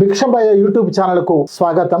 భిక్షభయ YouTube ఛానల్కు స్వాగతం.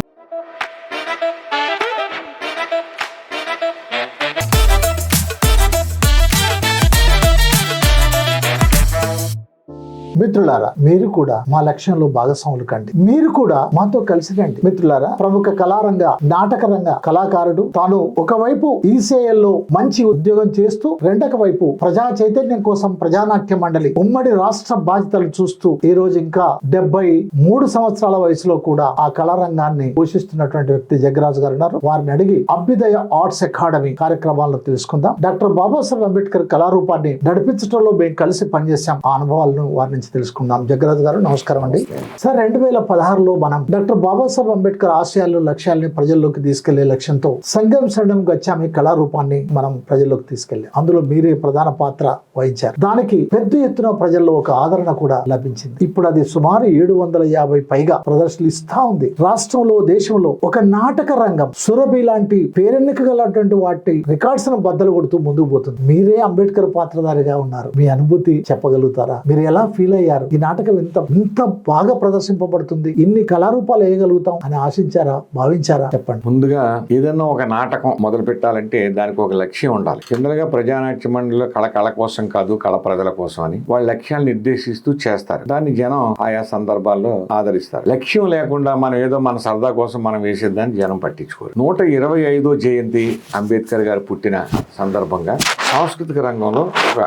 మిత్రులారా మీరు కూడా మా లక్ష్యంలో భాగస్వాములు కండి. మీరు కూడా మాతో కలిసి రండి మిత్రులారా ప్రముఖ కళారంగ నాటక రంగ కళాకారుడు తాను ఒకవైపు ఈసేఎల్లో లో మంచి ఉద్యోగం చేస్తూ రెండొక వైపు ప్రజా చైతన్యం కోసం ప్రజానాట్య మండలి ఉమ్మడి రాష్ట్ర బాధ్యతలు చూస్తూ ఈ రోజు ఇంకా డెబ్బై మూడు సంవత్సరాల వయసులో కూడా ఆ కళారంగాన్ని పోషిస్తున్నటువంటి వ్యక్తి జగరాజు గారు ఉన్నారు. వారిని అడిగి అభ్యుదయ ఆర్ట్స్ అకాడమీ కార్యక్రమాలను తెలుసుకుందాం. డాక్టర్ బాబాసాహెబ్ అంబేద్కర్ కళారూపాన్ని నడిపించడంలో మేము కలిసి పనిచేసాం ఆ అనుభవాలను వారి నుంచి తెలుసుకుందాం. జగ్రత్ గారు నమస్కారం అండి. సార్ రెండు వేల పదహారులో మనం డాక్టర్ బాబాసాహెబ్ అంబేద్కర్ ఆశయాలు లక్ష్యాలని ప్రజల్లోకి తీసుకెళ్ళే లక్ష్యంతో సంఘం శరణం గచ్చామి కళారూపాన్ని మనం ప్రజల్లోకి తీసుకెళ్ళాం. అందులో మీరే ప్రధాన పాత్ర వహించారు. దానికి పెద్ద ఎత్తున ప్రజల్లో ఒక ఆదరణ కూడా లభించింది. ఇప్పుడు అది సుమారు ఏడు వందల యాభై పైగా ప్రదర్శనలు ఇస్తా ఉంది. రాష్ట్రంలో దేశంలో ఒక నాటక రంగం సురభి లాంటి పేరెన్నిక గలటువంటి వాటి రికార్డ్స్ను బద్దలు కొడుతూ ముందుకు పోతుంది. మీరే అంబేద్కర్ పాత్రధారిగా ఉన్నారు. మీ అనుభూతి చెప్పగలుగుతారా? మీరు ఎలా ఫీల్ అయ్యారు. ఈ నాటకం ఇంత ఇంత బాగా ప్రదర్శింపబడుతుంది. ఇన్ని కళారూపాలు వేయగలుగుతాం అని ఆశించారా భావించారా? చెప్పండి. ముందుగా ఏదన్నా ఒక నాటకం మొదలు పెట్టాలంటే దానికి ఒక లక్ష్యం ఉండాలి. కిందలుగా ప్రజానాట్య మండలిలో కళ కళ కోసం కాదు కళ ప్రజల కోసం అని వాళ్ళ లక్ష్యాలు నిర్దేశిస్తూ చేస్తారు. దాన్ని జనం ఆయా సందర్భాల్లో ఆదరిస్తారు. లక్ష్యం లేకుండా మనం ఏదో మన సరదా కోసం మనం వేసేదాన్ని జనం పట్టించుకోరు. నూట ఇరవై ఐదో జయంతి అంబేద్కర్ గారు పుట్టిన సందర్భంగా సాంస్కృతిక రంగంలో ఒక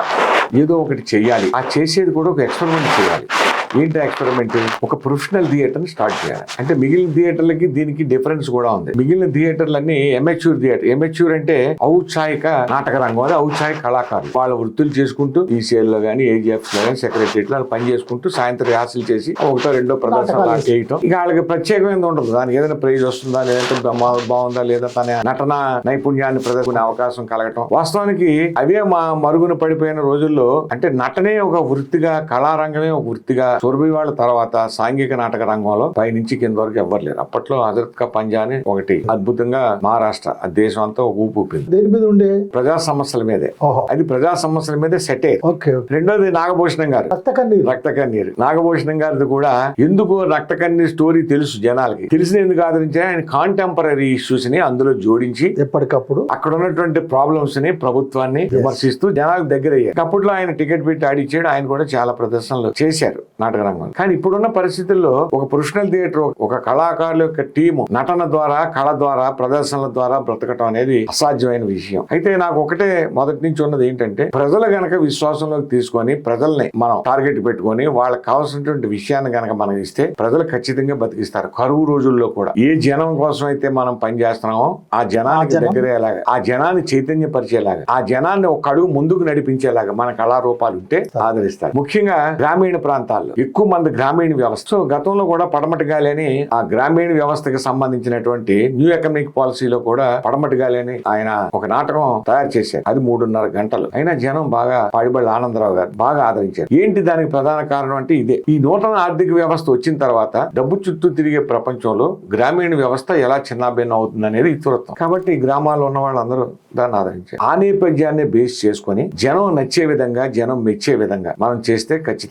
ఏదో ఒకటి చేయాలి. ఆ చేసేది కూడా ఒక ఎక్స్పెరిమెంట్ చేయాలి. ఏంటి ఎక్స్పెరిమెంట్ ఒక ప్రొఫెషనల్ థియేటర్ స్టార్ట్ చేయాలి. అంటే మిగిలిన థియేటర్లకి దీనికి డిఫరెన్స్ కూడా ఉంది. మిగిలిన థియేటర్లన్నీ ఎమెచ్యూర్ థియేటర్ ఎమెచ్యూర్ అంటే ఔత్సాహిక నాటక రంగం. అది ఔత్సాహిక కళాకారులు. వాళ్ళ వృత్తులు చేసుకుంటూ ఈసీఎల్లో కానీ ఏజీఎఫ్స్లో కానీ సెక్రటరియట్లో పని చేసుకుంటూ సాయంత్రం రిహార్సల్ చేసి ఒకటో రెండో ప్రదర్శన చేయటం. ఇక వాళ్ళకి ప్రత్యేకమైనది ఉండదు. దానికి ఏదైనా ప్రైజ్ వస్తుందా లేదంటే బాగుందా లేదా తన నటన నైపుణ్యాన్ని ప్రదర్శించుకునే అవకాశం కలగటం. వాస్తవానికి అవే మా మరుగున పడిపోయిన రోజుల్లో అంటే నటనే ఒక వృత్తిగా ఒక వృత్తిగా సొరబి వాళ్ళ తర్వాత సాంఘిక నాటక రంగంలో పై నుంచి కింద వరకు ఎవ్వరు లేరు. అప్పట్లో హజరత్ కా పంజా అని ఒకటి అద్భుతంగా మహారాష్ట్ర దేశం అంతా ఒక ఊపు ఊపింది. దేని మీద ఉండే? ప్రజా సమస్యల మీదే. ఓహో. అది ప్రజా సమస్యల మీదే సెట్ ఓకే రెండోది నాగభూషణం గారు. రక్త కన్నీరు రక్త కన్నీరు నాగభూషణం గారిది కూడా ఎందుకు రక్త కన్నీరు స్టోరీ తెలుసు జనాలకి. తెలిసిన ఎందుకు ఆదరించా ఆయన కాంటెంపరీ ఇష్యూస్ని అందులో జోడించి ఎప్పటికప్పుడు. అక్కడ ఉన్నటువంటి ప్రాబ్లమ్స్ని ప్రభుత్వాన్ని విమర్శిస్తూ జనాలకు దగ్గర అయ్యారు అప్పట్లో ఆయన టికెట్ పెట్టి ఆడిచ్చాడు. ఆయన కూడా చాలా ప్రదర్శనలు చేశారు నాటక రంగంలో కానీ ఇప్పుడున్న పరిస్థితుల్లో ఒక ప్రొఫెషనల్ థియేటర్ ఒక కళాకారుల యొక్క టీము నటన ద్వారా కళ ద్వారా ప్రదర్శనల ద్వారా బ్రతకటం అనేది అసాధ్యమైన విషయం. అయితే నాకు ఒకటే మొదటి నుంచి ఉన్నది ఏంటంటే ప్రజలు గనక విశ్వాసంలోకి తీసుకొని ప్రజల్ని మనం టార్గెట్ పెట్టుకొని వాళ్ళకి కావాల్సినటువంటి విషయాన్ని గనక మనం ఇస్తే ప్రజలు ఖచ్చితంగా బతికిస్తారు. కరువు రోజుల్లో కూడా. ఏ జనం కోసం అయితే మనం పనిచేస్తున్నామో ఆ జనానికి దగ్గరయ్యేలాగా ఆ జనాన్ని చైతన్యపరిచేలాగా. ఆ జనాన్ని ఒక అడుగు ముందుకు నడిపించేలాగా మన కళారూపాలు ఉంటే ఆదరిస్తారు. ముఖ్యంగా గ్రామీణ ప్రాంతాల్లో ఎక్కువ మంది గ్రామీణ వ్యవస్థ. గతంలో కూడా పడమటి గాలి అని ఆ గ్రామీణ వ్యవస్థకి సంబంధించినటువంటి న్యూ ఎకనామిక్ పాలసీలో కూడా పడమటి గాలి అని ఆయన ఒక నాటకం తయారు చేశారు. అది మూడున్నర గంటలు. అయినా జనం బాగా పాడిబళ్ళ ఆనందరావు గారు బాగా ఆదరించారు. ఏంటి దానికి ప్రధాన కారణం అంటే ఇదే. ఈ నూతన ఆర్థిక వ్యవస్థ వచ్చిన తర్వాత డబ్బు చుట్టూ తిరిగే ప్రపంచంలో గ్రామీణ వ్యవస్థ ఎలా చిన్నాభిన్నం అవుతుంది అనేది ఇతరత్వం కాబట్టి ఈ గ్రామాల్లో ఉన్న వాళ్ళందరూ దాన్ని ఆదరించారు. ఆ నేపథ్యాన్ని బేస్ చేసుకొని జనం నచ్చే విధంగా జనం మెచ్చే విధంగా మనం చేస్తే ఖచ్చితంగా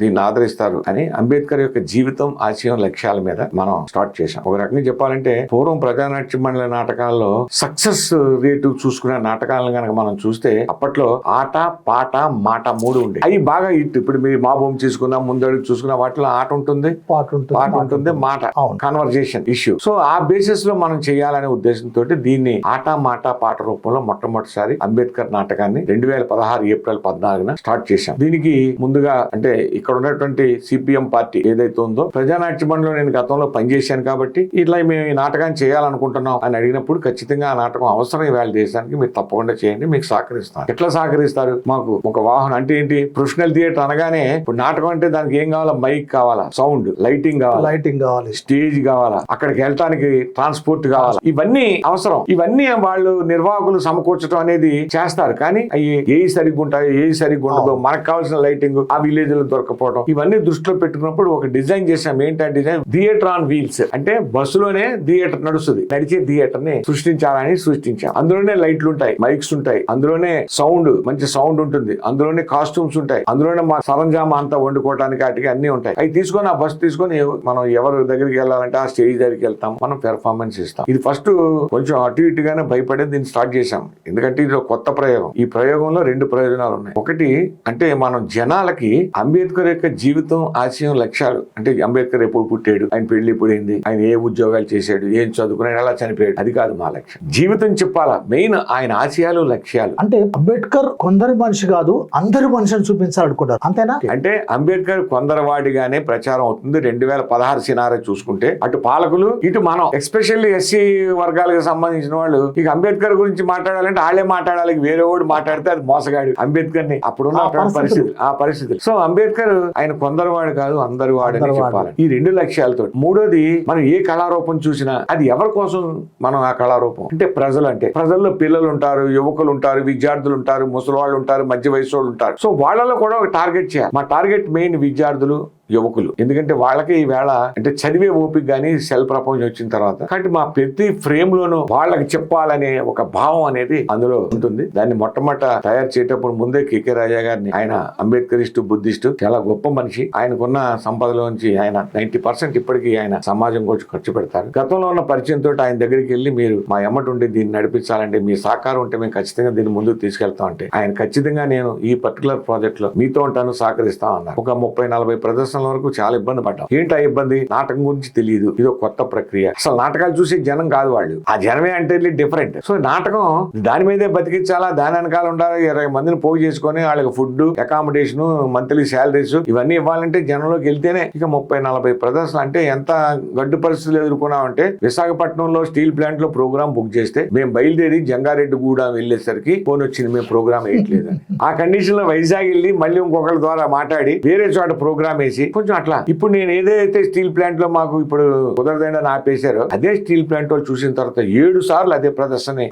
దీన్ని ఆదరిస్తారు అని అంబేద్కర్ యొక్క జీవితం ఆశయం లక్ష్యాల మీద మనం స్టార్ట్ చేశాం. ఒక రకంగా చెప్పాలంటే పూర్వం ప్రజానాట్య మండలి నాటకాల్లో సక్సెస్ రేటు చూసుకునే నాటకాలను కనుక మనం చూస్తే అప్పట్లో ఆట పాట మాట మూడు ఉండే. అవి బాగా హిట్. ఇప్పుడు మీరు మా భూమి చూసుకున్నా ముందడుగు చూసుకున్నా వాటిలో ఆట ఉంటుంది పాట ఉంటుంది పాట ఉంటుంది మాట. కన్వర్జేషన్ ఇష్యూ సో ఆ బేసిస్లో మనం చేయాలనే ఉద్దేశంతో దీన్ని ఆట మాట పాట రూపంలో మొట్టమొదటిసారి అంబేద్కర్ నాటకాన్ని రెండు వేల పదహారు ఏప్రిల్ పద్నాలుగున స్టార్ట్ చేశాం. దీనికి ముందుగా అంటే ఇక్కడ ఉన్నటువంటి సిపిఎం పార్టీ ఏదైతే ఉందో ప్రజానాట్య మండలిలో నేను గతంలో పనిచేశాను కాబట్టి ఇట్లా మేము ఈ నాటకాన్ని చేయాలనుకుంటున్నాం అని అడిగినప్పుడు ఖచ్చితంగా ఆ నాటకం అవసరం ఇవాళ దేశానికి మీరు తప్పకుండా చేయండి మీకు సహకరిస్తాను. ఎట్లా సహకరిస్తారు? మాకు ఒక వాహనం అంటే ఏంటి? ప్రొఫెషనల్ థియేటర్ అనగానే ఇప్పుడు నాటకం అంటే దానికి ఏం కావాలా? మైక్ కావాలా? సౌండ్ లైటింగ్ కావాలా? లైటింగ్ కావాలి. స్టేజ్ కావాలా? అక్కడికి వెళ్ళటానికి ట్రాన్స్పోర్ట్ కావాలా? ఇవన్నీ అవసరం. ఇవన్నీ వాళ్ళు నిర్వాహకులు సమకూర్చడం అనేది చేస్తారు. కానీ అవి ఏ సరిగ్గా ఉంటాయో ఏ సరిగ్గా ఉండదో మనకు కావాల్సిన లైటింగ్ ఆ విలేజ్ లో దొరకపోవడం. ఇవన్నీ దృష్టిలో పెట్టుకున్నప్పుడు ఒక డిజైన్ చేసాం ఏంటి ఆ డిజైన్? Theatre on wheels. అంటే బస్సులోనే థియేటర్ నడుస్తుంది. నడిచే థియేటర్ని సృష్టించాలని సృష్టించాం. అందులోనే లైట్లు ఉంటాయి మైక్స్ ఉంటాయి అందులోనే సౌండ్ మంచి సౌండ్ ఉంటుంది అందులోనే కాస్ట్యూమ్స్ ఉంటాయి అందులోనే మా సరంజామా అంతా వండుకోవడానికి వాటికి అన్ని ఉంటాయి. అవి తీసుకొని ఆ బస్సు తీసుకొని మనం ఎవరి దగ్గరికి వెళ్ళాలంటే ఆ స్టేజ్ దగ్గరికి వెళ్తాం. మనం పెర్ఫార్మెన్స్ ఇస్తాం. ఇది ఫస్ట్ కొంచెం అటు ఇటుగానే భయపడే దీన్ని స్టార్ట్ చేశాం. ఎందుకంటే ఇది ఒక కొత్త ప్రయోగం. ఈ ప్రయోగంలో రెండు ప్రయోజనాలు ఉన్నాయి. ఒకటి అంటే మనం జనాలకి అంబేద్కర్ యొక్క జీవితం ఆశయం లక్ష్యాలు అంటే అంబేద్కర్ ఎప్పుడు పుట్టాడు ఆయన పెళ్ళి ఎప్పుడైంది ఆయన ఏ ఉద్యోగాలు చేశాడు ఏం చదువుకున్నాడు ఎలా చనిపోయాడు అది కాదు మా లక్ష్యం. జీవితం చెప్పాలా? మెయిన్ ఆయన ఆశయాలు లక్ష్యాలు. అంటే అంబేద్కర్ కొందరి మనిషి కాదు అందరి మనిషిని చూపించాలనుకున్నారు అంతేనా? అంటే అంబేద్కర్ కొందరవాడిగానే ప్రచారం అవుతుంది. రెండు వేల పదహారు సినారే చూసుకుంటే అటు పాలకులు ఇటు మనం. ఎస్పెషల్లీ ఎస్సీ వర్గాలకు సంబంధించిన వాళ్ళు ఇక అంబేద్కర్ గురించి మాట్లాడాలంటే వాళ్ళే మాట్లాడాలి వేరే వాడు మాట్లాడితే అది మోసగాడు అంబేద్కర్ని అప్పుడున్న. పరిస్థితి ఆ పరిస్థితి సో అంబేద్కర్ ఆయన కొందరవాడు కాదు అందరి అందరివాడు. చెప్పాలి ఈ రెండు లక్ష్యాలతో. మూడోది మనం ఏ కళారూపం చూసినా అది ఎవరి కోసం మనం ఆ కళారూపం? అంటే ప్రజలు అంటే ప్రజల్లో పిల్లలు ఉంటారు యువకులు ఉంటారు విద్యార్థులు ఉంటారు ముసలి వాళ్ళు ఉంటారు మధ్య వయసు వాళ్ళు ఉంటారు సో వాళ్ళలో కూడా ఒక టార్గెట్ చేయాలి. మా టార్గెట్ మెయిన్ విద్యార్థులు యువకులు. ఎందుకంటే వాళ్ళకి ఈ వేళ అంటే చదివే ఓపిక గానీ సెల్ ప్రపంచం వచ్చిన తర్వాత. కాబట్టి మా ప్రతి ఫ్రేమ్ లోనూ వాళ్ళకి చెప్పాలనే ఒక భావం అనేది అందులో ఉంటుంది. దాన్ని మొట్టమొదట తయారు చేసేటప్పుడు ముందే కేకే రాజా గారిని ఆయన అంబేద్కరిస్టు బుద్ధిస్టు చాలా గొప్ప మనిషి. ఆయనకున్న సంపదలోంచి ఆయన నైన్టీ పర్సెంట్ ఇప్పటికీ ఆయన సమాజం కోసం ఖర్చు పెడతారు. గతంలో ఉన్న పరిచయంతో ఆయన దగ్గరికి వెళ్ళి మీరు మా ఎమ్మటి ఉండి దీన్ని నడిపించాలంటే మీ సహకారం ఉంటే మేము ఖచ్చితంగా దీన్ని ముందుకు తీసుకెళ్తాం అంటే ఆయన ఖచ్చితంగా నేను ఈ పర్టికులర్ ప్రాజెక్ట్లో మీతో ఉంటాను సహకరిస్తాం అన్నారు. ఒక ముప్పై నలభై ప్రదర్శన ప్రదర్శనల వరకు చాలా ఇబ్బంది పడ్డాం. ఏంటి ఆ ఇబ్బంది? నాటకం గురించి తెలియదు. ఇది కొత్త ప్రక్రియ. అసలు నాటకాలు చూసే జనం కాదు వాళ్ళు. ఆ జనమే అంటే డిఫరెంట్ సో నాటకం దాని మీదే బతికించాలా? దాని వెనకాల ఉండాలి? ఇరవై మందిని పోగు చేసుకొని వాళ్ళకి ఫుడ్ అకామిడేషన్ మంత్లీ శాలరీస్ ఇవన్నీ ఇవ్వాలంటే జనంలోకి వెళ్తేనే ఇక ముప్పై నలభై ప్రదర్శనలు అంటే ఎంత గడ్డు పరిస్థితులు ఎదుర్కొన్నామంటే విశాఖపట్నంలో స్టీల్ ప్లాంట్లో ప్రోగ్రామ్ బుక్ చేస్తే మేము బయలుదేరి జంగారెడ్డి గూడ వెళ్ళేసరికి ఫోన్ వచ్చింది మేము ప్రోగ్రామ్ వేయట్లేదు ఆ కండిషన్లో వైజాగ్ వెళ్ళి మళ్ళీ ఇంకొకరి ద్వారా మాట్లాడి వేరే చోట ప్రోగ్రామ్ వేసి కొంచెం అట్లా. ఇప్పుడు నేను ఏదైతే స్టీల్ ప్లాంట్లో మాకు ఇప్పుడు కుదరదని ఆపేశారో అదే స్టీల్ ప్లాంట్ వాళ్ళు చూసిన తర్వాత ఏడు సార్లు అదే ప్రదర్శన.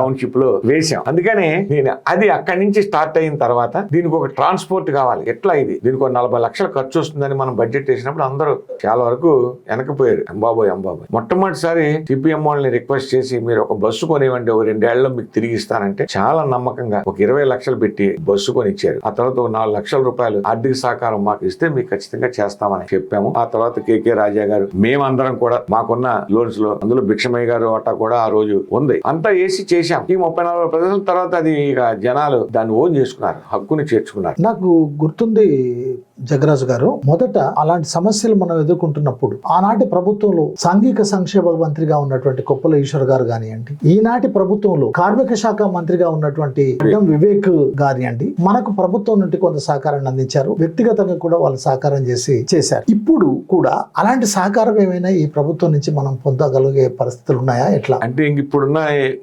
టౌన్షిప్లో వేశాం. అందుకని నేను అది అక్కడి నుంచి స్టార్ట్ అయిన తర్వాత దీనికి ఒక ట్రాన్స్పోర్ట్ కావాలి. ఎట్లా ఇది? దీనికి ఒక నలభై లక్షలు ఖర్చు వస్తుందని మనం బడ్జెట్ వేసినప్పుడు అందరూ చాలా వరకు వెనకపోయారు. ఎంబాబోయ్ ఎంబాబోయ్ మొట్టమొదటిసారి సిపిఎం వాళ్ళని రిక్వెస్ట్ చేసి మీరు ఒక బస్సు కొనివ్వండి ఒక రెండేళ్ళలో మీకు తిరిగి ఇస్తానంటే చాలా నమ్మకంగా ఒక ఇరవై లక్షలు పెట్టి బస్సు కొని ఇచ్చారు ఆ తర్వాత ఒక నాలుగు లక్షల రూపాయలు ఆర్థిక సహకారం మాకు ఇస్తే మీకు ఖచ్చితంగా చేస్తామని చెప్పాము. ఆ తర్వాత కేకే రాజా గారు మేమందరం కూడా మాకున్న లోన్స్లో అందులో భిక్షమయ్య గారు అట్ట కూడా ఆ రోజు ఉంది. అంతా వేసి చేశాం. ఈ ముప్పై నలభై ప్రదర్శనల తర్వాత అది ఇక జనాలు దాన్ని ఓన్ చేసుకున్నారు హక్కుని చేర్చుకున్నారు. నాకు గుర్తుంది జగరాజు గారు మొదట అలాంటి సమస్యలు మనం ఎదుర్కొంటున్నప్పుడు ఆనాటి ప్రభుత్వంలో సాంఘిక సంక్షేమ మంత్రిగా ఉన్నటువంటి కొప్పల ఈశ్వర్ గారు కానివ్వండి ఈనాటి ప్రభుత్వంలో కార్మిక శాఖ మంత్రిగా ఉన్నటువంటి అడ్డం వివేక్ కానివ్వండి మనకు ప్రభుత్వం నుండి కొంత సహకారాన్ని అందించారు. వ్యక్తిగతంగా కూడా వాళ్ళు సహకారం చేసి చేశారు. ఇప్పుడు కూడా అలాంటి సహకారం ఏమైనా ఈ ప్రభుత్వం నుంచి మనం పొందగలిగే పరిస్థితులు ఉన్నాయా? ఎట్లా? అంటే ఇంక ఇప్పుడున్న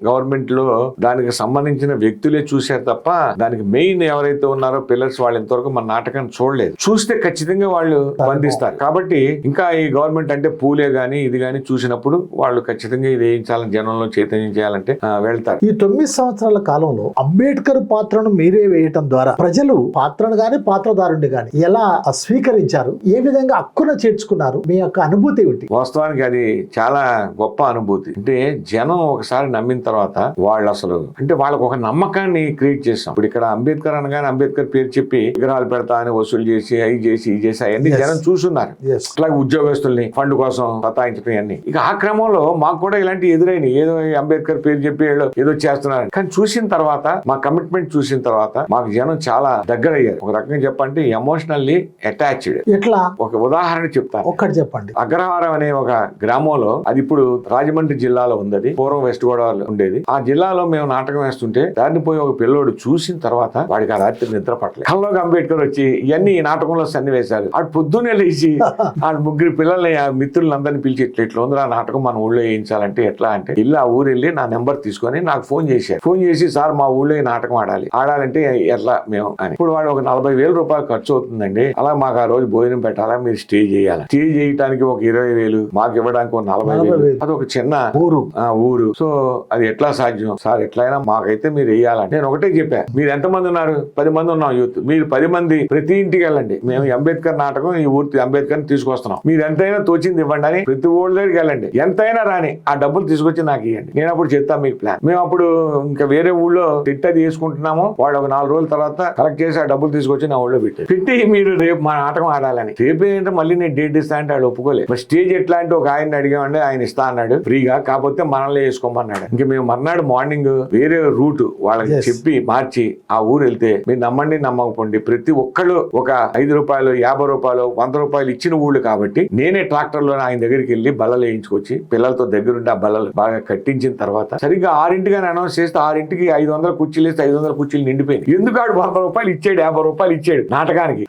గవర్నమెంట్లో దానికి సంబంధించిన వ్యక్తులే చూశారు తప్ప దానికి మెయిన్ ఎవరైతే ఉన్నారో పిల్లర్స్ వాళ్ళు ఇంతవరకు మన నాటకాన్ని చూడలేదు. చూస్తే ఖచ్చితంగా వాళ్ళు స్పందిస్తారు కాబట్టి ఇంకా ఈ గవర్నమెంట్ అంటే పూలే గాని ఇది గాని చూసినప్పుడు వాళ్ళు ఖచ్చితంగా ఇది వేయించాలని జనంలో చైతన్యం చేయాలంటే వెళ్తారు. ఈ తొమ్మిది సంవత్సరాల కాలంలో అంబేద్కర్ పాత్రను మీరే వేయటం ద్వారా ప్రజలు పాత్రను గాని పాత్రధారుని గాని ఎలా స్వీకరించారు? ఏ విధంగా హక్కున చేర్చుకున్నారు? మీ యొక్క అనుభూతి ఏమిటి? వాస్తవానికి అది చాలా గొప్ప అనుభూతి. అంటే జనం ఒకసారి నమ్మిన తర్వాత వాళ్ళు అసలు అంటే వాళ్ళకు ఒక నమ్మకాన్ని క్రియేట్ చేస్తాం ఇప్పుడు ఇక్కడ అంబేద్కర్ అనగానే అంబేద్కర్ పేరు చెప్పి విగ్రహాలు పెడతా అని వసూలు చేసి అవి చేసి ఇది చేసి అవన్నీ Yes. జనం చూస్తున్నారు. అట్లాగే ఉద్యోగస్తుల్ని ఫండ్ కోసం సతాయించడం అన్ని ఇక ఆ క్రమంలో మాకు కూడా ఇలాంటి ఎదురైనాయి. ఏదో అంబేద్కర్ పేరు చెప్పి ఏదో చేస్తున్నారు కానీ చూసిన తర్వాత మా కమిట్మెంట్ చూసిన తర్వాత మాకు జనం చాలా దగ్గర అయ్యారు ఒక రకంగా చెప్పంటే ఎమోషనల్లీ అటాచ్డ్ ఎట్లా? ఒక ఉదాహరణ చెప్తాను. ఒక్కటి చెప్పండి. అగ్రహారం అనే ఒక గ్రామంలో అది ఇప్పుడు రాజమండ్రి జిల్లాలో ఉంది పూర్వం వెస్ట్ గోదావరి ఉండేది. ఆ జిల్లాలో మేము నాటకం వేస్తుంటే దాన్ని పోయి ఒక పిల్లోడు చూసిన తర్వాత వాడికి ఆ రాత్రి నిద్ర పట్టలేదు. కల్లోకి అంబేద్కర్ వచ్చి ఇవన్నీ ఈ నాటకంలో సన్నివేశాలు. ఆడు పొద్దున్నే లేచి ఆ ముగ్గురు పిల్లల్ని ఆ మిత్రులందరినీ పిలిచి ఇట్లా ఇట్లా ఉంది ఆ నాటకం మన ఊళ్ళో వేయించాలంటే ఎట్లా అంటే ఇల్లు ఆ ఊరు వెళ్ళి నా నెంబర్ తీసుకొని నాకు ఫోన్ చేశారు. ఫోన్ చేసి సార్ మా ఊళ్ళో ఈ నాటకం ఆడాలి. ఆడాలంటే ఎట్లా మేము అని. ఇప్పుడు వాడు ఒక నలభై వేల రూపాయలు ఖర్చు అవుతుందండి. అలా మాకు ఆ రోజు భోజనం పెట్టాలా? మీరు స్టే చేయాలి? స్టే చేయడానికి ఒక ఇరవై వేలు మాకు ఇవ్వడానికి ఒక నలభై వేలు. అది ఒక చిన్న ఊరు. ఆ ఊరు. సో అది ఎట్లా సాధ్యం? సార్ ఎట్లయినా మాకైతే మీరు వేయాలని నేను ఒకటే చెప్పా. మీరు ఎంత మంది ఉన్నారు? పది మంది ఉన్నాం యూత్. మీరు పది మంది ప్రతి ఇంటికి వెళ్ళండి. వెళ్ళండి మేము అంబేద్కర్ నాటకం ఈ ఊరి అంబేద్కర్ తీసుకొస్తున్నాం. మీరు ఎంతైనా తోచింది ఇవ్వండి అని ప్రతి ఊళ్ళ దగ్గరికి వెళ్ళండి. ఎంతైనా రాని ఆ డబ్బులు తీసుకొచ్చి నాకు ఇవ్వండి నేను అప్పుడు చెప్తాను మీకు ప్లాన్ మేము అప్పుడు ఇంకా వేరే ఊళ్ళో తిట్ట తీసుకుంటున్నాము. వాళ్ళు ఒక నాలుగు రోజుల తర్వాత కలెక్ట్ చేసి ఆ డబ్బులు తీసుకొచ్చి నా ఊళ్ళో పెట్టి పెట్టి మీరు రేపు మా నాటకం ఆడాలని. రేపు ఏంటంటే మళ్ళీ నేను డేట్ ఇస్తా అంటే వాళ్ళు ఒప్పుకోలేదు మరి స్టేజ్ ఎట్లా అంటే ఒక ఆయన అడిగామంటే ఆయన ఇస్తా అన్నాడు. ఫ్రీగా. కాకపోతే మనల్ని వేసుకోమన్నాడు. ఇంక మేము మర్నాడు మార్నింగ్ వేరే రూట్ వాళ్ళకి. చెప్పి మార్చి ఆ ఊరు వెళ్తే మీరు నమ్మండి నమ్మకపోండి. ప్రతి ఒక్కళ్ళు ఒక ఐదు రూపాయలు యాభై రూపాయలు వంద రూపాయలు ఇచ్చిన ఊళ్ళు కాబట్టి నేనే ట్రాక్టర్లో ఆయన దగ్గరికి వెళ్ళి బల్లలు వేయించుకొచ్చి పిల్లలతో దగ్గరుండి ఆ బల్లలు బాగా కట్టించిన తర్వాత సరిగ్గా ఆరింటికి అనౌన్స్ చేస్తే ఆరింటికి ఐదు వందల కుర్చీలు వేస్తే ఐదు వందల కుర్చీలు నిండిపోయింది. ఎందుకు ఆడు వంద రూపాయలు ఇచ్చాడు యాభై రూపాయలు ఇచ్చాడు నాటకానికి.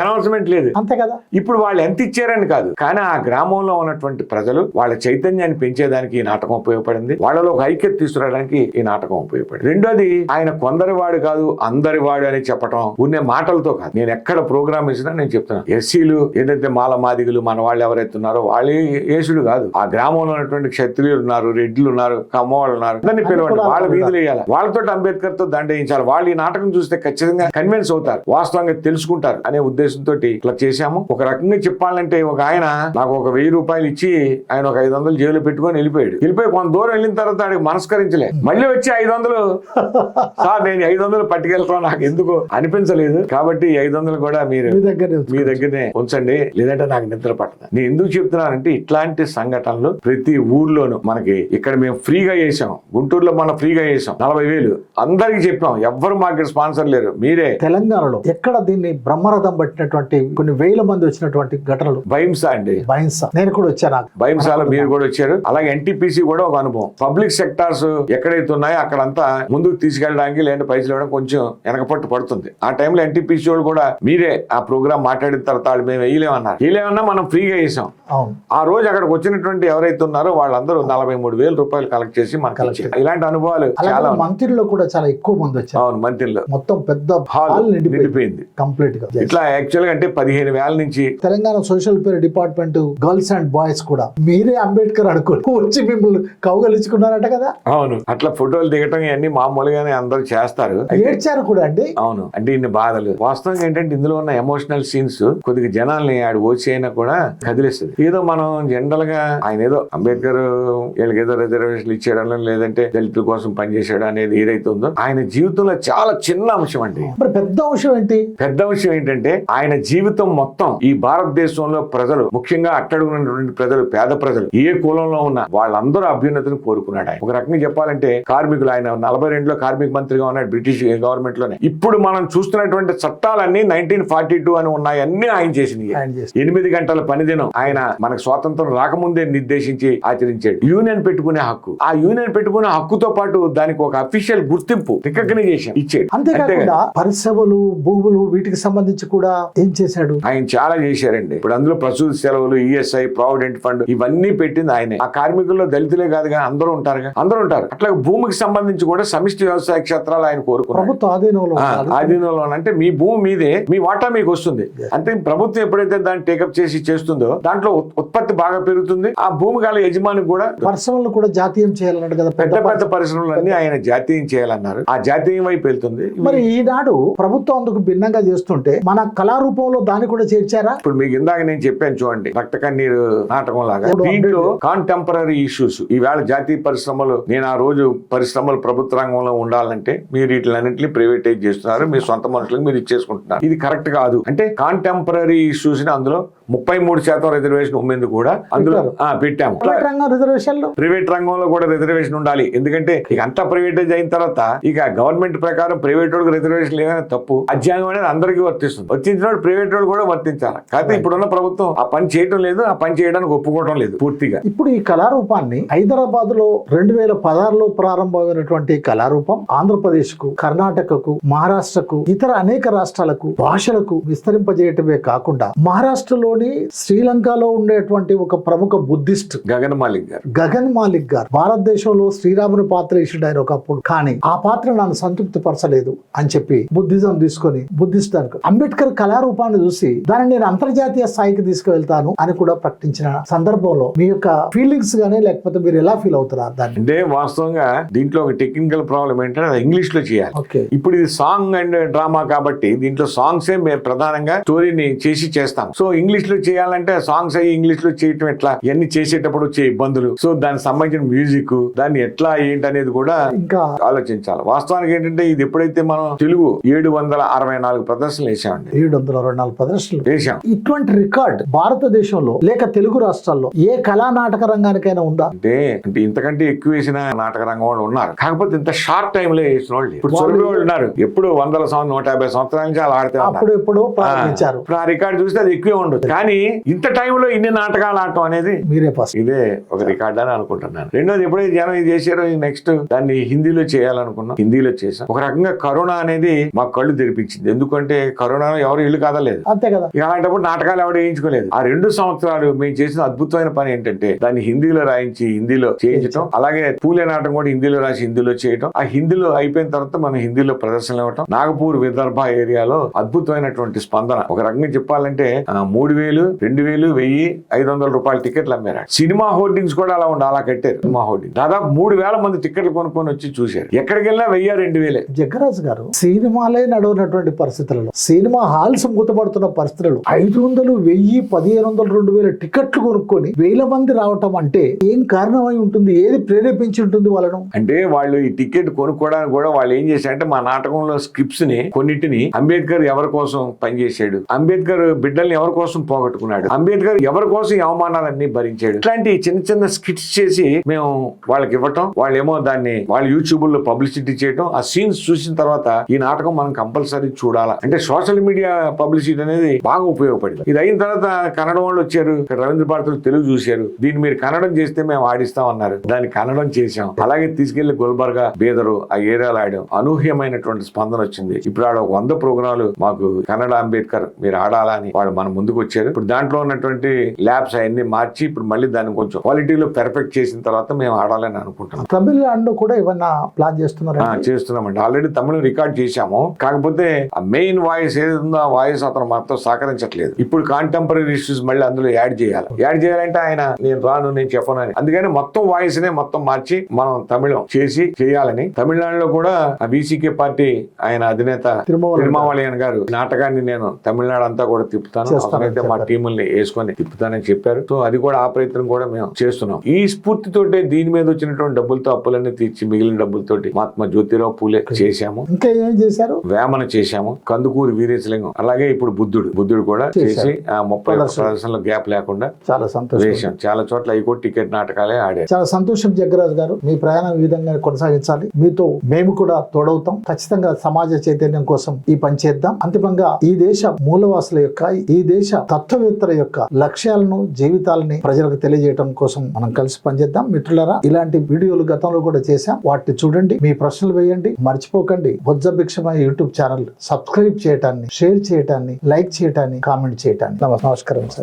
అనౌన్స్మెంట్ లేదు. అంతే కదా? ఇప్పుడు వాళ్ళు ఎంత ఇచ్చారని కాదు. కానీ ఆ గ్రామంలో ఉన్నటువంటి ప్రజలు వాళ్ళ చైతన్యాన్ని పెంచేదానికి ఈ నాటకం ఉపయోగపడింది. వాళ్ళలో ఒక ఐక్యత తీసుకురావడానికి ఈ నాటకం ఉపయోగపడింది. రెండోది ఆయన కొందరి వాడు కాదు అందరి వాడు అని చెప్పటం ఉన్న మాటలతో కాదు. నేను ఎక్కడ ప్రోగ్రామ్ ఇచ్చినా నేను చెప్తున్నాను ఎస్సీలు ఏదైతే మాల మాదిగులు మన వాళ్ళు ఎవరైతే ఉన్నారో వాళ్ళే యేసుడు కాదు. ఆ గ్రామంలో ఉన్నటువంటి క్షత్రియులు ఉన్నారు రెడ్లు ఉన్నారు కమ్మవాళ్ళు ఉన్నారు. అందరినీ పిలవండి. వాళ్ళ. వీధులు వేయాలి. వాళ్ళతో అంబేద్కర్తో దండయించాలి వాళ్ళు ఈ నాటకం చూస్తే ఖచ్చితంగా కన్విన్స్ అవుతారు. వాస్తవంగా తెలుసుకుంటారు అనే ఉద్దేశంతో ఇట్లా చేశాము. ఒక రకంగా చెప్పాలంటే ఒక ఆయన నాకు ఒక వెయ్యి రూపాయలు ఇచ్చి ఆయన ఒక ఐదు వందలు జేబులో పెట్టుకొని వెళ్ళిపోయాడు. వెళ్ళిపోయి కొంత దూరం వెళ్ళిన తర్వాత ఆయనకి మనస్కరించలే. మళ్ళీ వచ్చి ఐదు వందలు. సార్ నేను ఐదు వందలు పట్టుకెళ్తాను. నాకు ఎందుకు అనిపించలేదు. కాబట్టి ఐదు వందలు కూడా మీరు మీ దగ్గర మీ దగ్గరనే ఉంచండి. లేదంటే నాకు నిద్ర పట్టదు. నేను ఎందుకు చెప్తున్నానంటే ఇట్లాంటి సంఘటనలు ప్రతి ఊర్లోనూ మనకి ఇక్కడ మేము ఫ్రీగా చేసాం. గుంటూరులో మనం ఫ్రీగా చేసాం. నలభై వేలు. అందరికి చెప్పాం. ఎవ్వరు మాకు స్పాన్సర్ లేరు. మీరే. తెలంగాణలో ఎక్కడ దీన్ని బ్రహ్మరథం పట్టినటువంటి కొన్ని వేల మంది వచ్చినటువంటి ఘటనలు? భయంసా అండి. భయంస. నేను కూడా వచ్చాను భయంసాల మీరు కూడా వచ్చారు. అలాగే ఎన్టీపీసీ కూడా ఒక అనుభవం. పబ్లిక్ సెక్టార్స్ ఎక్కడైతే ఉన్నాయో అక్కడంతా ముందుకు తీసుకెళ్ళడానికి లేదంటే పైసలు ఇవ్వడం కొంచెం వెనకపట్టు పడుతుంది. ఆ టైంలో ఎన్టీపీసీ వాళ్ళు కూడా మీరే ఆ ప్రోగ్రామ్ మాట్లాడిన తర్వాత వాళ్ళు మేము వేయలేమన్నారు. వేయలేమన్నా మనం ఫ్రీగా అవును. ఆ రోజు అక్కడికి వచ్చినటువంటి ఎవరైతే ఉన్నారో వాళ్ళందరూ నలభై మూడు వేల రూపాయలు కలెక్ట్ చేసి మనకి. ఇలాంటి అనుభవాలు చాలా. మంత్రిలో కూడా చాలా ఎక్కువ మంది వచ్చారు. అవును మంత్రిలో. మొత్తం పెద్ద హాల్ నిండిపోయింది. కంప్లీట్గా. ఇట్లా యాక్చువల్గా అంటే పదిహేను వేల నుంచి Telangana social welfare department girls and boys కూడా. మీరే అంబేద్కర్ అనుకుని వచ్చి మిమ్మల్ని కౌగలించుకున్నారట కదా? అవును. అట్లా ఫోటోలు దిగటం ఇవన్నీ మామూలుగానే అందరూ చేస్తారు. ఏడ్చారు కూడా అండి? అవును. అంటే ఇన్ని బాధలు. వాస్తవంగా ఏంటంటే ఇందులో ఉన్న ఎమోషనల్ సీన్స్ కొద్దిగా జనాల్ని ఆడు ఓచి అయినా కూడా కదిలిస్తుంది. ఏదో మనం జనరల్గా ఆయన ఏదో అంబేద్కర్ వీళ్ళకి ఏదో రిజర్వేషన్ ఇచ్చేయడం లేదంటే దళితుల కోసం పనిచేసాడు అనేది ఏదైతే ఉందో ఆయన జీవితంలో చాలా చిన్న అంశం అండి. మరి పెద్ద అంశం ఏంటి? పెద్ద విషయం ఏంటంటే ఆయన జీవితం మొత్తం ఈ భారతదేశంలో ప్రజలు ముఖ్యంగా అట్టడుగున్నటువంటి ప్రజలు పేద ప్రజలు ఏ కులంలో ఉన్న వాళ్ళందరూ అభ్యున్నతిని కోరుకున్నాడు ఆయన. ఒక రకంగా చెప్పాలంటే కార్మికులు ఆయన నలభై రెండులో కార్మిక మంత్రిగా ఉన్నాడు బ్రిటిష్ గవర్నమెంట్లోనే ఇప్పుడు మనం చూస్తున్నటువంటి చట్టాలన్నీ నైన్టీన్ ఫార్టీ టూ అని ఉన్నాయి అన్ని ఆయన చేసినవి ఆయన చేసి ఎనిమిది గంటల పనిదినం ఆయన మనకు స్వాతంత్రం రాకముందే నిర్దేశించి ఆచరించాడు. యూనియన్ పెట్టుకునే హక్కు. ఆ యూనియన్ పెట్టుకునే హక్కుతో పాటు దానికి ఒక అఫీషియల్ గుర్తింపు రికగ్నైజేషన్ ఇచ్చాడు. అంతేకాకుండా పరిశ్రమలు భూములు వీటికి సంబంధించి కూడా ఏం చేశాడు? ఆయన చాలా చేశారండి. ఇప్పుడు అందులో ప్రసూతి సెలవులు ఈఎస్ఐ ప్రావిడెంట్ ఫండ్ ఇవన్నీ పెట్టింది ఆయనే. ఆ కార్మికుల్లో దళితులే కాదుగా అందరూ ఉంటారుగా? అందరూ ఉంటారు. అట్లా భూమికి సంబంధించి కూడా సమిష్టి వ్యవసాయ క్షేత్రాలు ఆయన కోరుకున్నారు ప్రభుత్వ ఆధీనంలో. ఆధీనంలో అంటే మీ భూమి మీదే మీ వాటా మీకు వస్తుంది. అంటే ప్రభుత్వం ఎప్పుడైతే దాన్ని టేకప్ చేసి చేస్తుందో దాంట్లో ఉత్- ఉత్పత్తి బాగా పెరుగుతుంది. ఆ భూమి గల యజమానికి కూడా పరిశ్రమలు కూడా జాతీయం చేయాలన్నాడు కదా పెద్ద పెద్ద పరిశ్రమలన్నీ ఆయన జాతీయం చేయాలన్నారు. ఆ జాతీయం వైపు వెళ్తుంది. మరి ఈనాడు ప్రభుత్వం అందుకు భిన్నంగా చేస్తుంటే మన కళారూపంలో దాన్ని కూడా చేర్చారా? ఇప్పుడు మీకు ఇందాక నేను చెప్పాను చూడండి రక్త కన్నీరు నాటకం లాగా దీంట్లో కాంటెంపరీ ఇష్యూస్ ఈవేళ జాతీయ పరిశ్రమలు నేను ఆ రోజు పరిశ్రమలు ప్రభుత్వ రంగంలో ఉండాలంటే మీరు వీటిలన్నింటినీ ప్రైవేటైజ్ చేస్తున్నారు. మీ సొంత మనుషులకు మీరు ఇచ్చేసుకుంటున్నారు. ఇది కరెక్ట్ కాదు. అంటే కాంటెంపరీ ఇష్యూస్ని అందులో ముప్పై మూడు శాతం రిజర్వేషన్ ఉమ్మేందుకు కూడా అందులో పెట్టాము. ప్రైవేట్ రంగం రిజర్వేషన్లు ప్రైవేట్ రంగంలో కూడా రిజర్వేషన్ ఉండాలి. ఎందుకంటే ఇక అంతా ప్రైవేటైజ్ అయిన తర్వాత ఇక గవర్నమెంట్ ప్రకారం ప్రైవేట్ వాళ్ళకి రిజర్వేషన్ లేదని తప్పు. అధ్యాయం అనేది అందరికీ వర్తిస్తుంది. వర్తించిన ప్రైవేట్ వాళ్ళు కూడా వర్తించాలి. కాకపోతే ఇప్పుడున్న ప్రభుత్వం ఆ పని చేయడం లేదు ఆ పని చేయడానికి ఒప్పుకోవడం లేదు పూర్తిగా. ఇప్పుడు ఈ కళారూపాన్ని హైదరాబాద్లో రెండు వేల పదహారులో ప్రారంభమైనటువంటి కళారూపం ఆంధ్రప్రదేశ్కు కర్ణాటకకు మహారాష్ట్రకు ఇతర అనేక రాష్ట్రాలకు భాషలకు విస్తరింపజేయటమే కాకుండా మహారాష్ట్రలోని శ్రీలంకలో ఉండేటువంటి ఒక ప్రముఖ బుద్ధిస్ట్ గగన్ మాలిక్ గారు. గగన్ మాలిక్ గారు భారతదేశంలో శ్రీరాముని పాత్ర వేసాడు ఆయన ఒకప్పుడు. కానీ ఆ పాత్ర నన్ను సంతృప్తి పరచలేదు అని చెప్పి బుద్ధిజం తీసుకొని బుద్ధిస్ట్ అంబేద్కర్ కళారూపాన్ని చూసి దాన్ని నేను అంతర్జాతీయ స్థాయికి తీసుకువెళ్తాను అని కూడా ప్రకటించిన సందర్భంలో మీ యొక్క ఫీలింగ్స్ గానీ లేకపోతే మీరు ఎలా ఫీల్ అవుతున్నారు దాన్ని? అంటే వాస్తవంగా దీంట్లో ఒక టెక్నికల్ ప్రాబ్లం ఏంటంటే ఇంగ్లీష్లో చేయాలి. ఇప్పుడు ఇది సాంగ్ అండ్ డ్రామా కాబట్టి దీంట్లో సాంగ్ సాంగ్స్ ఏ మేము ప్రధానంగా స్టోరీని చేసి చేస్తాం. సో ఇంగ్లీష్లో చేయాలంటే సాంగ్స్ అయ్యి ఇంగ్లీష్లో చేయటం ఎట్లా? ఇవన్నీ చేసేటప్పుడు వచ్చే ఇబ్బందులు. సో దానికి సంబంధించిన మ్యూజిక్ దాన్ని ఎట్లా ఏంటి అనేది కూడా ఇంకా ఆలోచించాలి. వాస్తవానికి ఏంటంటే ఇది ఎప్పుడైతే మనం తెలుగు ఏడు వందల అరవై నాలుగు ప్రదర్శనలు వేసామండి ఏడు వందల అరవై నాలుగు ప్రదర్శనలు వేసాం ఇటువంటి రికార్డ్ భారతదేశంలో లేక తెలుగు రాష్ట్రాల్లో ఏ కళా నాటక రంగానికైనా ఉందా? అంటే అంటే ఇంతకంటే ఎక్కువ వేసిన నాటక రంగం వాళ్ళు ఉన్నారు. కాకపోతే ఇంత షార్ట్ టైం లో వేసిన వాళ్ళు ఇప్పుడు చొరవ వాళ్ళు ఉన్నారు. ఎప్పుడు వందల సంవత్సరం నూట యాభై సంవత్సరాల నుంచి అలా ఆడితే అప్పుడు ఎప్పుడో ప్రారంభించారు. ఇప్పుడు ఆ రికార్డు చూస్తే అది ఎక్కువే ఉండదు. కానీ ఇంత టైంలో ఇన్ని నాటకాలు ఆడటం అనేది మీరే ఫస్ట్. ఇదే ఒక రికార్డ్ అని అనుకుంటున్నాను రెండోది ఎప్పుడైతే జనం ఇది చేశారో నెక్స్ట్ దాన్ని హిందీలో చేయాలనుకున్నాం హిందీలో చేశాం. ఒక రకంగా కరోనా అనేది మా కళ్ళు తెరిపించింది. ఎందుకంటే కరోనాలో ఎవరు ఇల్లు కదలేదు. అంతే కదా. ఇక అలాంటప్పుడు నాటకాలు ఎవరు వేయించుకోలేదు. ఆ రెండు సంవత్సరాలు మేము చేసిన అద్భుతమైన పని ఏంటంటే దాన్ని హిందీలో రాయించి హిందీలో చేయించడం అలాగే పూలే నాటకం కూడా హిందీలో రాసి హిందీలో చేయటం. ఆ హిందీలో అయిపోయిన తర్వాత మనం హిందీలో ప్రదర్శనలు ఇవ్వటం. నాగపూర్ విదర్భ ఏరియాలో అద్భుతమైనటువంటి స్పందన. ఒక రకంగా చెప్పాలంటే మూడు వేలు రెండు వేలు వెయ్యి ఐదు వందల రూపాయల టికెట్లు అమ్మారు సినిమా హోర్డింగ్స్ కూడా అలా ఉండి అలా కట్టారు. Cinema hoarding. దాదాపు మూడు వేల మంది టికెట్లు కొనుక్కొని వచ్చి చూశారు. ఎక్కడికి వెళ్ళినా వెయ్యి రెండు వేలే. జగ్గరాజు గారు సినిమాలే నడవనటువంటి పరిస్థితులలో సినిమా హాల్స్ మూతపడుతున్న పరిస్థితులు ఐదు వందలు వెయ్యి పదిహేను వందలు రెండు వేల టికెట్లు కొనుక్కొని వేల మంది రావటం అంటే ఏం కారణమై ఉంటుంది? ఏది ప్రేరేపించి ఉంటుంది వాళ్ళను? అంటే వాళ్ళు ఈ టికెట్ కొనుక్కోవడానికి కూడా వాళ్ళు ఏం చేశారంటే మా నాటకంలో స్క్రిప్ట్స్ని కొన్నిటిని అంబేద్కర్ ఎవరి కోసం పనిచేశాడు? అంబేద్కర్ బిడ్డల్ని ఎవరి కోసం పోగొట్టుకున్నాడు? అంబేద్కర్ ఎవరి కోసం ఈ అవమానాలన్నీ భరించాడు? ఇట్లాంటి చిన్న చిన్న స్కిట్స్ చేసి మేము వాళ్ళకి ఇవ్వటం వాళ్ళు ఏమో దాన్ని వాళ్ళు యూట్యూబ్లో పబ్లిసిటీ చేయటం ఆ సీన్స్ చూసిన తర్వాత ఈ నాటకం మనం కంపల్సరీ చూడాలా? అంటే సోషల్ మీడియా పబ్లిసిటీ అనేది బాగా ఉపయోగపడింది. ఇది అయిన తర్వాత కన్నడ వాళ్ళు వచ్చారు రవీంద్ర భారతులు తెలుగు చూశారు. దీన్ని మీరు కన్నడం చేస్తే మేము ఆడిస్తాం అన్నారు దాన్ని కన్నడం చేశాం. అలాగే తీసుకెళ్ళి గుల్బర్గా బీదరు ఆ ఏరియాలో ఆడాం. అనూహ్యమైనటువంటి స్పందన వచ్చింది. ఇప్పుడు ఆడ ఒక వంద ప్రోగ్రాలు మాకు కన్నడ అంబేద్కర్ మీరు ఆడాలా అని వాళ్ళు మన ముందుకు వచ్చారు. ఇప్పుడు దాంట్లో ఉన్నటువంటి ల్యాబ్స్ అవన్నీ మార్చి ఇప్పుడు మళ్ళీ దాన్ని కొంచెం క్వాలిటీలో పెర్ఫెక్ట్ చేసిన తర్వాత మేము ఆడాలని అనుకుంటున్నాం. తమిళనాడులో కూడా ఏమన్నా ప్లాన్ చేస్తున్నారు చేస్తున్నామండి. ఆల్రెడీ తమిళం రికార్డ్ చేశాము. కాకపోతే ఆ మెయిన్ వాయిస్ ఏది ఉందో ఆ వాయిస్ అతను మాతో సహకరించట్లేదు. ఇప్పుడు కాంటెంపరీ ఇష్యూస్ మళ్ళీ అందులో యాడ్ చేయాలి. యాడ్ చేయాలంటే ఆయన నేను రాను నేను చెప్పను అని. అందుకని మొత్తం వాయిస్ నే మొత్తం మార్చి మనం తమిళం చేసి చేయాలని తమిళనాడులో కూడా బీసీకే పార్టీ ఆయన అధినేత తిరుమల తిరుమావళియన్ గారు నాటకాన్ని నేను తమిళనాడు అంతా కూడా తిప్పుతాను. అవసరమైతే మా. టీముల్ని వేసుకొని తిప్పుతానని చెప్పారు. సో అది కూడా ఆ ప్రయత్నం కూడా మేము చేస్తున్నాం. ఈ స్ఫూర్తితోటే దీని మీద వచ్చినటువంటి డబ్బులతో అప్పులన్నీ తీర్చి మిగిలిన డబ్బులతోటి మహాత్మా జ్యోతిరావు పూలే చేశాము. ఇంకా ఏం చేశారు? వేమన చేశాము. కందుకూరి వీరేశలింగం. అలాగే ఇప్పుడు బుద్ధుడు. బుద్ధుడు కూడా. చేసి ఆ ముప్పై. ప్రదర్శనలో గ్యాప్ లేకుండా చాలా సంతోషం. చాలా చోట్ల అవి కూడా టికెట్ నాటకాలే ఆడారు. చాలా సంతోషం జగ్గరాజు గారు. మీ ప్రయాణం ఈ విధంగా కొనసాగించాలి. మీతో మేము కూడా తోడవుతాం. ఖచ్చితంగా సమాజ చైతన్యం కోసం ఈ పని చేద్దాం. అంతిమంగా ఈ దేశ మూలవాసుల యొక్క ఈ దేశ తత్వవేత్తల యొక్క లక్ష్యాలను జీవితాలని ప్రజలకు తెలియజేయడం కోసం మనం కలిసి పనిచేద్దాం. మిత్రులరా ఇలాంటి వీడియోలు గతంలో కూడా చేశాం. వాటిని చూడండి మీ ప్రశ్నలు వేయండి మర్చిపోకండి. బొజ్జ యూట్యూబ్ ఛానల్ సబ్స్క్రైబ్ చేయటాన్ని షేర్ చేయటాన్ని లైక్ చేయటాన్ని కామెంట్ చేయటాన్ని. నమస్కారం సార్.